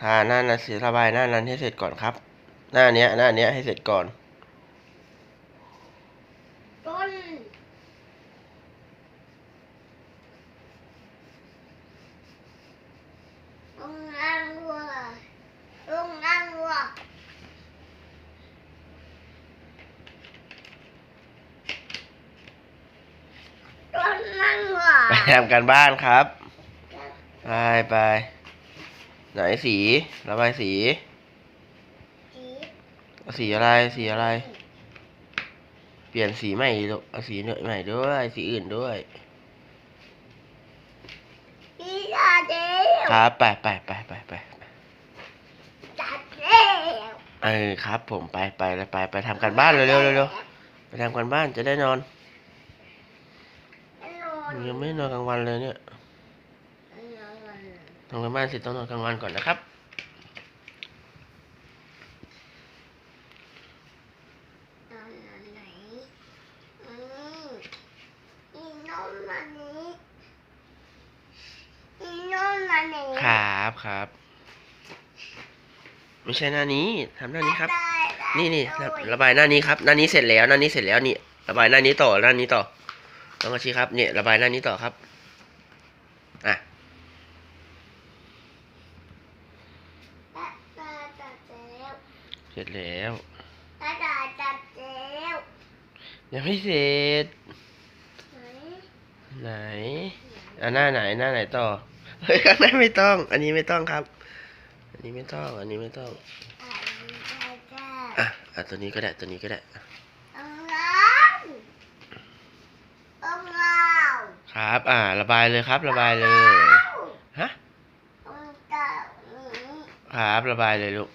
ทาหน้านั้นสีระบายหน้านั้นให้เสร็จก่อนครับ หน้าเนี้ย หน้าเนี้ยให้เสร็จก่อนต้นลงนั่งวัวลงนั่งวัวต้นนั่งวัวไปทำการบ้านครับ ไปไป ไหนสีระบายสีจีเอาสีอะไรสีอะไร เปลี่ยนสีใหม่ลูกเอาสีใหม่ด้วย สีอื่นด้วยพี่ตาเดียวครับไปไปไปไปไปไปจัดเร็วเออครับ ผมไปไปเลยไปไปทำการบ้านเร็วเร็วเร็วเร็วไปทำการบ้านจะได้นอนนอนยังไม่นอนกลางวันเลยเนี่ยนอน ทำการบ้านเสร็จต้องนอนกลางวันก่อนนะครับนอนไหนอืมอีนอนมานี้อีนอนมานี้ครับครับ ไม่ใช่หน้านี้ทำหน้านี้ครับได้ได้นี่นี่ได้ระบายหน้านี้ครับ หน้านี้เสร็จแล้ว หน้านี้เสร็จแล้วนี่ ระบายหน้านี้ต่อ หน้านี้ต่อน้องอาชีครับ เนี่ย ระบายหน้านี้ต่อครับ อะ ได้ได้จัดแล้ว เส ร็จแล้วได้ได้จัดแล้วยังไม่เสร็จไหนไหนอะหน้าไหนหน้าไหนต่อเฮ้ยข้างหน้าไม่ต้อง อันนี้ไม่ต้องครับ อันนี้ไม่ต้อง อันนี้ไม่ต้องอ่านได้ได้อะอะตัวนี้ก็ได้ตัวนี้ก็ได้ต้องล้างต้องเล่าครับ อ่า ระบายเลยครับ ระบายเลย ฮะต้องเก่านี้ครับ ระบายเลยลูก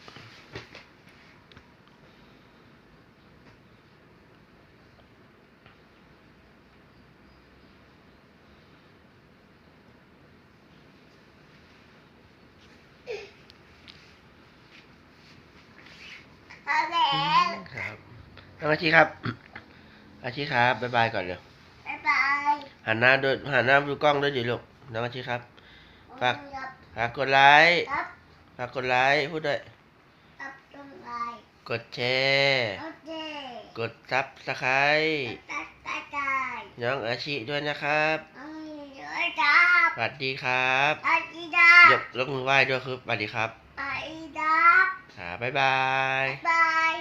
แล้วครับน้องอาชีครับ อาชีครับบ๊ายบายก่อนเร็วบ๊ายบายหันหน้าดูหันหน้าดูกล้องด้วยดิลูกน้องอาชีครับ ฝากฝากกดไลค์ครับฝากกดไลค์พูดด้วยครับตรงไหนกดแชร์กดซับสไครต์ตัดตัดใจน้องอาชีด้วยนะครับอืมเดี๋ยวครับสวัสดีครับอาอีดายกยกมือไหว้ด้วยครับสวัสดีครับ ไปอดับอ่าบ๊ายบาย บาย